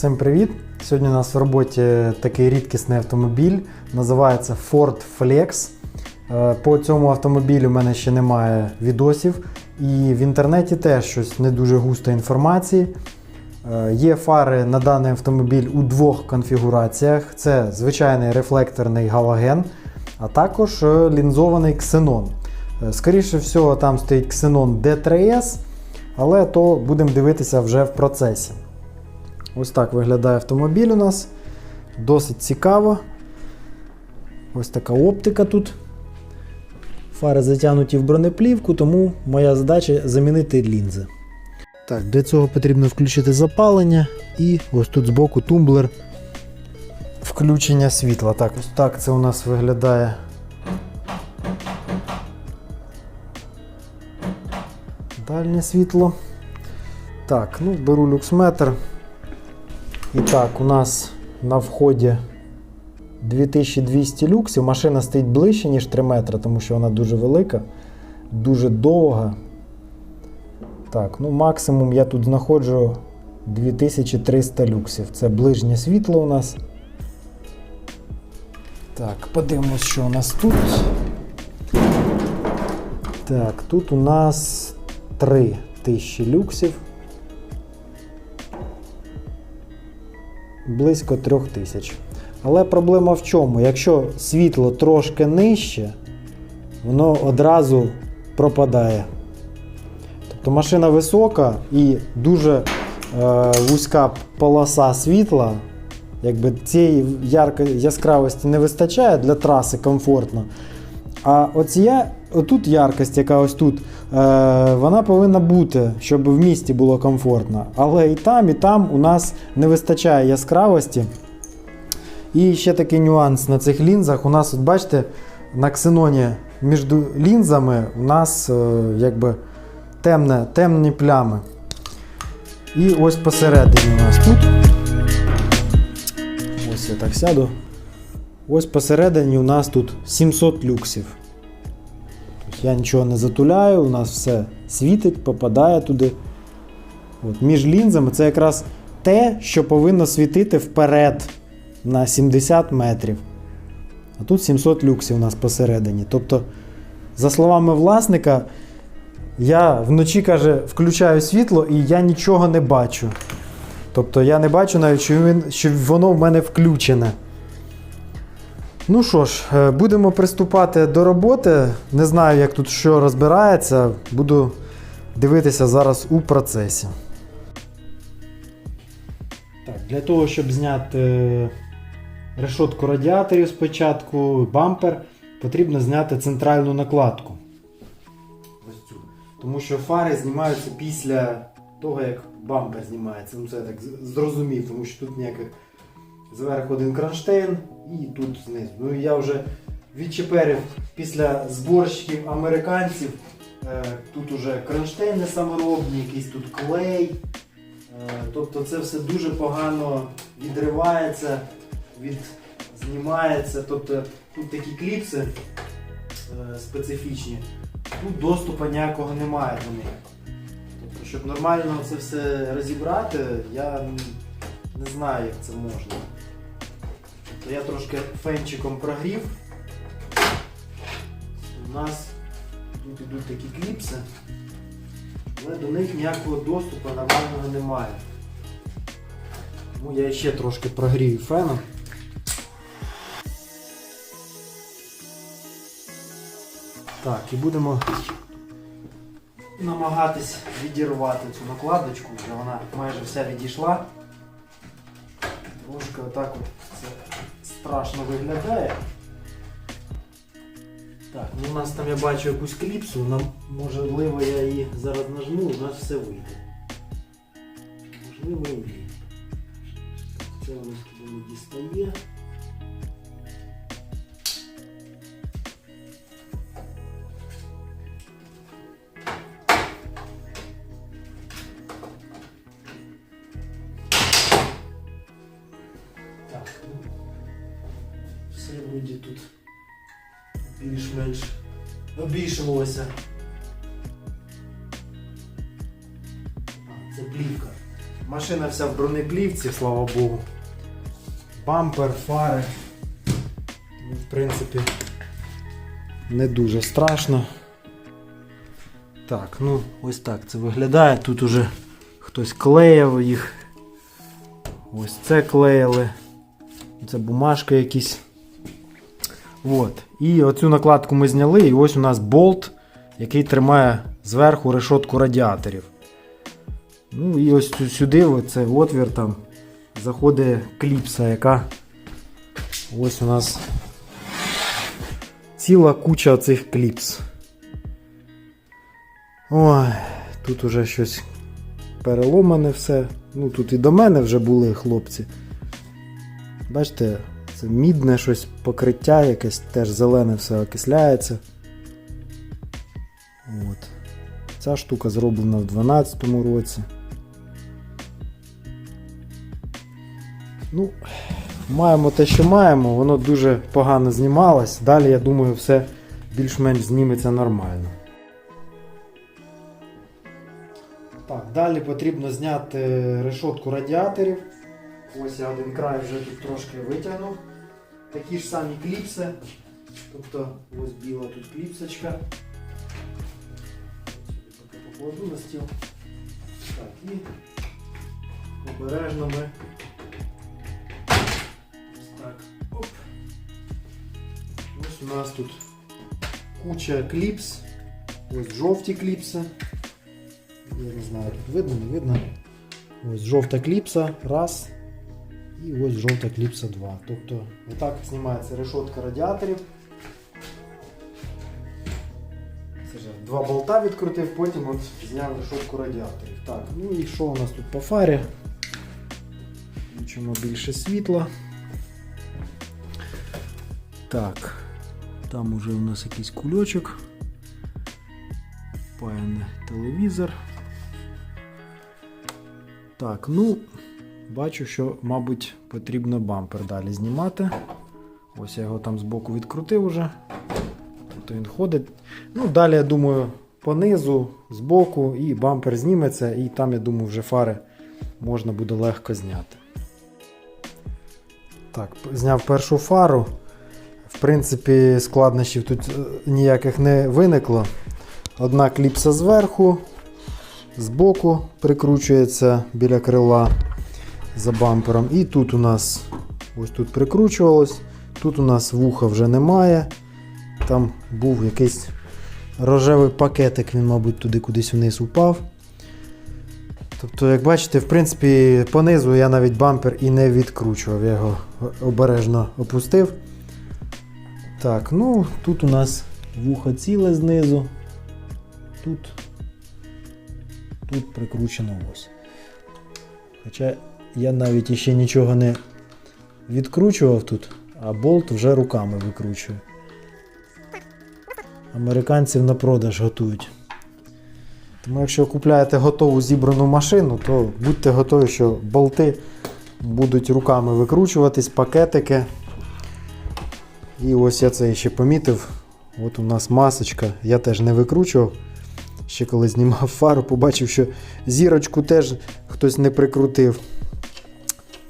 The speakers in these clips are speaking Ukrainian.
Всім привіт! Сьогодні у нас в роботі такий рідкісний автомобіль, називається Ford Flex. Е, По цьому автомобілю в мене ще немає відосів, і в інтернеті теж щось не дуже густо інформації. Е, Є фари на даний автомобіль у двох конфігураціях: це звичайний рефлекторний галоген, а також е, лінзований ксенон. Скоріше всього, там стоїть ксенон D3S, але то будемо дивитися вже в процесі. Ось так виглядає автомобіль у нас. Досить цікаво. Ось така оптика тут. Фари затягнуті в бронеплівку, тому моя задача замінити лінзи. Так, Для цього потрібно включити запалення і ось тут збоку тумблер включення світла. Так, ось так це у нас виглядає. Дальнє світло. Так, ну беру люксметр. І так, у нас на вході 2200 люксів. Машина стоїть ближче, ніж 3 метри, тому що вона дуже велика, дуже довга. Так, ну максимум я тут знаходжу 2300 люксів. Це ближнє світло у нас. Так, подивимось, що у нас тут. Так, тут у нас 3000 люксів. Близько 3000. Але проблема в чому? Якщо світло трошки нижче, воно одразу пропадає. Тобто машина висока і дуже е, вузька полоса світла, якби цієї ярко, яскравості не вистачає для траси комфортно. А оця, отут яркость, яка ось тут, е, вона повинна бути, щоб в місті було комфортно. Але і там, і там у нас не вистачає яскравості. І ще такий нюанс на цих лінзах. У нас, от бачите, на ксеноні між лінзами у нас е, якби темне, темні плями. І ось посередині у нас тут. Ось я так сяду. Ось посередині у нас тут 700 люксів. Я нічого не затуляю, у нас все світить, попадає туди. От, Між лінзами це якраз те, що повинно світити вперед на 70 метрів. А тут 700 люксів у нас посередині. Тобто, за словами власника, я вночі каже, включаю світло і я нічого не бачу. Тобто я не бачу навіть, що, він, що воно в мене включене. Ну що ж, е, будемо приступати до роботи. Не знаю, як тут що розбирається. Буду дивитися зараз у процесі. Так, Для того, щоб зняти решотку радіаторів спочатку, бампер, потрібно зняти центральну накладку. Ось цю. Тому що фари знімаються після того, як бампер знімається. Ну, це я так зрозумів, тому що тут ніяких зверху один кронштейн і тут знизу. Ну я вже відчеперив після зборщиків американців. Е, тут уже кронштейни саморобні, якийсь тут клей. Е, тобто це все дуже погано відривається, від, знімається. Тобто тут такі кліпси е, специфічні. Тут доступу ніякого немає до них. Тобто, щоб нормально це все розібрати, я не знаю, як це можна. Тобто я трошки фенчиком прогрів. У нас тут ідуть такі кліпси, але до них ніякого доступу нормального немає. Тому я ще трошки прогрію феном. Так, і будемо намагатись відірвати цю накладочку, вже вона майже вся відійшла. Трошки отак от це страшно виглядає. Так, ну у нас там я бачу якусь кліпсу, нам, можливо я її зараз нажму, у нас все вийде. Можливо і ні. Це нас туди не дістає. Все тут більш-менш обійшлося. А, це плівка. Машина вся в бронеплівці, слава Богу. Бампер, фари. Тому, В принципі, не дуже страшно. Так, ну ось так це виглядає. Тут уже хтось клеїв їх. Ось це клеїли. Це бумажки якісь. От. І оцю накладку ми зняли, і ось у нас болт, який тримає зверху решотку радіаторів. Ну і ось сюди, в цей отвір там, заходить кліпса, яка ось у нас ціла куча цих кліпс. Ой, тут уже щось переломане все. Ну тут і до мене вже були хлопці. Бачите, це мідне щось покриття, якесь теж зелене все окисляється. От. Ця штука зроблена в 2012 році. Ну, маємо те, що маємо, воно дуже погано знімалось. Далі, я думаю, все більш-менш зніметься нормально. Так, далі потрібно зняти решотку радіаторів. Ось я один край вже тут трошки витягнув. Такі ж самі кліпси. Тобто ось біла тут кліпсочка. Поки покладу на стіл. Так, і обережно ми. Ось так. Оп. Ось у нас тут куча кліпс. Ось жовті кліпси. Я не знаю, тут видно, не видно. Ось жовта кліпса, раз. І ось жовта кліпса 2. Тобто отак знімається решотка радіаторів. Це ж два болта відкрутив, потім от зняв решотку радіаторів. Так, ну і що у нас тут по фарі? Включимо більше світла. Так, там уже у нас якийсь кульочок. Паяний телевізор. Так, ну, бачу, що, мабуть, потрібно бампер далі знімати. Ось я його там збоку відкрутив уже. Тобто він ходить. Ну, далі, я думаю, понизу, збоку, і бампер зніметься, і там, я думаю, вже фари можна буде легко зняти. Так, зняв першу фару. В принципі, складнощів тут е, ніяких не виникло. Одна кліпса зверху, збоку прикручується біля крила за бампером. І тут у нас ось тут прикручувалось. Тут у нас вуха вже немає. Там був якийсь рожевий пакетик, він, мабуть, туди кудись вниз упав. Тобто, як бачите, в принципі, понизу я навіть бампер і не відкручував, я його обережно опустив. Так, ну тут у нас вухо ціле знизу. Тут, тут прикручено ось. Хоча я навіть іще нічого не відкручував тут, а болт вже руками викручую. Американців на продаж готують. Тому якщо купляєте готову зібрану машину, то будьте готові, що болти будуть руками викручуватись, пакетики. І ось я це ще помітив. От у нас масочка, я теж не викручував. Ще коли знімав фару, побачив, що зірочку теж хтось не прикрутив.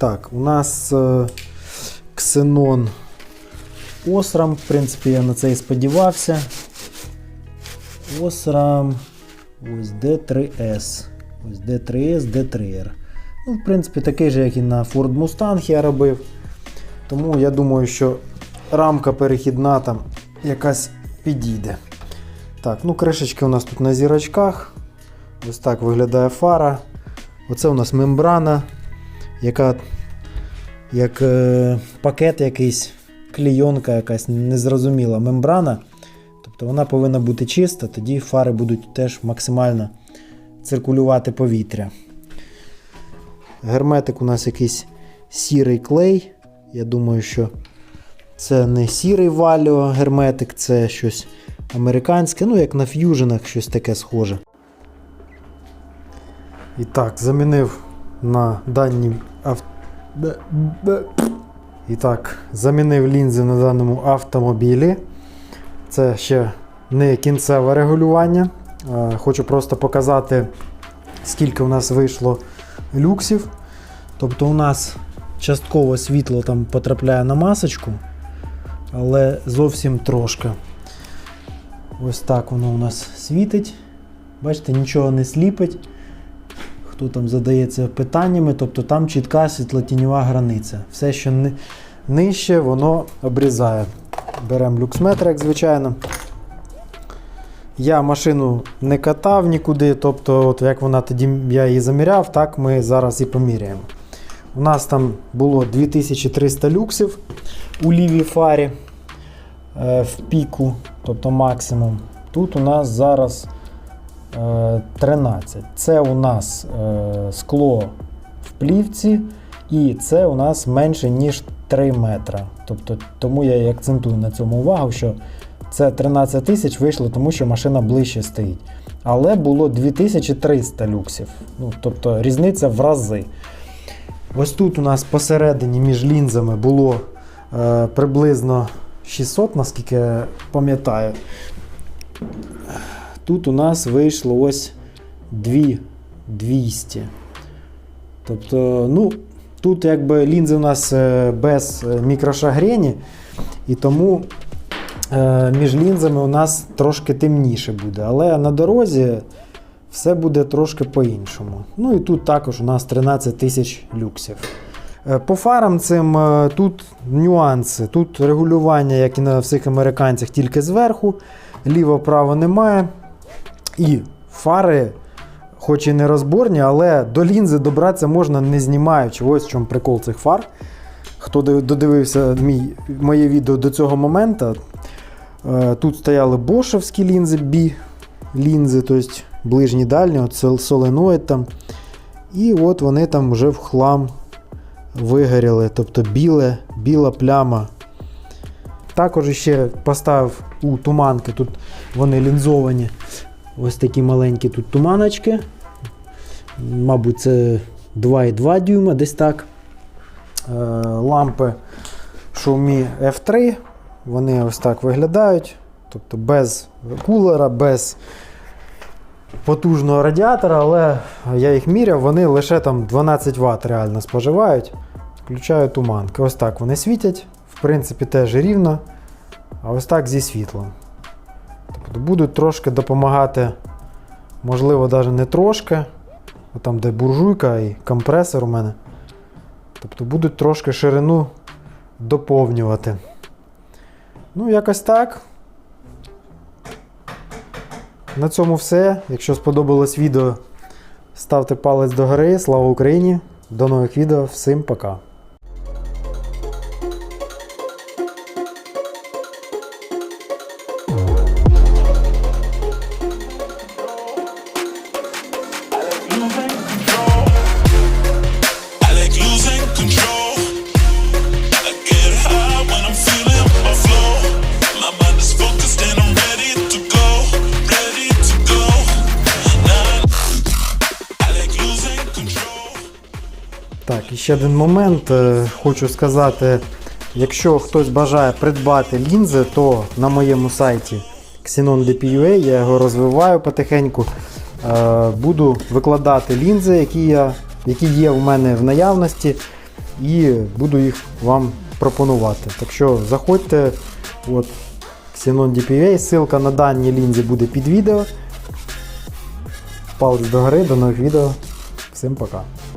Так, у нас е, ксенон Осрам, в принципі, я на це і сподівався. Осрам. Ось D3S. Ось D3S, D3R. Ну, в принципі, такий же, як і на Ford Mustang я робив. Тому я думаю, що рамка перехідна там якась підійде. Так, ну кришечки у нас тут на зірочках. Ось так виглядає фара. Оце у нас мембрана, яка як е, пакет якийсь, клійонка якась незрозуміла мембрана. Тобто вона повинна бути чиста, тоді фари будуть теж максимально циркулювати повітря. Герметик у нас якийсь сірий клей. Я думаю, що це не сірий валіо герметик, це щось американське, ну як на ф'юженах щось таке схоже. І так, замінив на даній авто. І так, замінив лінзи на даному автомобілі. Це ще не кінцеве регулювання. Е, Хочу просто показати, скільки у нас вийшло люксів. Тобто у нас частково світло там потрапляє на масочку, але зовсім трошки. Ось так воно у нас світить. Бачите, нічого не сліпить. Хто там задається питаннями, тобто там чітка світлотіньова границя. Все, що ни- нижче, воно обрізає. Беремо люксметр, як звичайно. Я машину не катав нікуди, тобто, от як вона тоді я її заміряв, так ми зараз і поміряємо. У нас там було 2300 люксів у лівій фарі е, в піку, тобто максимум. Тут у нас зараз 13. Це у нас е, скло в плівці, і це у нас менше, ніж 3 метра. Тобто, тому я і акцентую на цьому увагу, що це 13 тисяч вийшло, тому що машина ближче стоїть. Але було 2300 люксів. Ну, тобто різниця в рази. Ось тут у нас посередині між лінзами було е, приблизно 600, наскільки пам'ятаю. Тут у нас вийшло ось 2200. Тобто, ну, тут якби лінзи у нас е, без е, мікрошагрені, і тому е, між лінзами у нас трошки темніше буде. Але на дорозі все буде трошки по-іншому. Ну і тут також у нас 13 тисяч люксів. По фарам цим тут нюанси. Тут регулювання, як і на всіх американцях, тільки зверху, ліво-право немає. І фари, хоч і не розборні, але до лінзи добратися можна не знімаючи. Ось в чому прикол цих фар. Хто додивився мій, моє відео до цього моменту, е, тут стояли бошевські лінзи, B лінзи, тобто ближні дальні, от соленоїд там. І от вони там вже в хлам вигоріли, тобто біле, біла пляма. Також ще поставив у туманки, тут вони лінзовані. Ось такі маленькі тут туманочки. Мабуть, це 2,2 дюйма, десь так. Е, лампи Xiaomi F3. Вони ось так виглядають. Тобто без кулера, без потужного радіатора, але я їх міряв, вони лише там 12 Вт реально споживають. Включаю туманки. Ось так вони світять. В принципі, теж рівно. А ось так зі світлом. Тобто будуть трошки допомагати, можливо, навіть не трошки. Там, де буржуйка і компресор у мене. Тобто будуть трошки ширину доповнювати. Ну, якось так. На цьому все. Якщо сподобалось відео, ставте палець догори. Слава Україні! До нових відео. Всім пока! Ще один момент. Е, Хочу сказати, якщо хтось бажає придбати лінзи, то на моєму сайті Xenon DPUA я його розвиваю потихеньку. Е, Буду викладати лінзи, які, я, які є в мене в наявності, і буду їх вам пропонувати. Так що заходьте, от Xenon ссылка на дані лінзи буде під відео. Палець догори, до нових відео. Всім пока.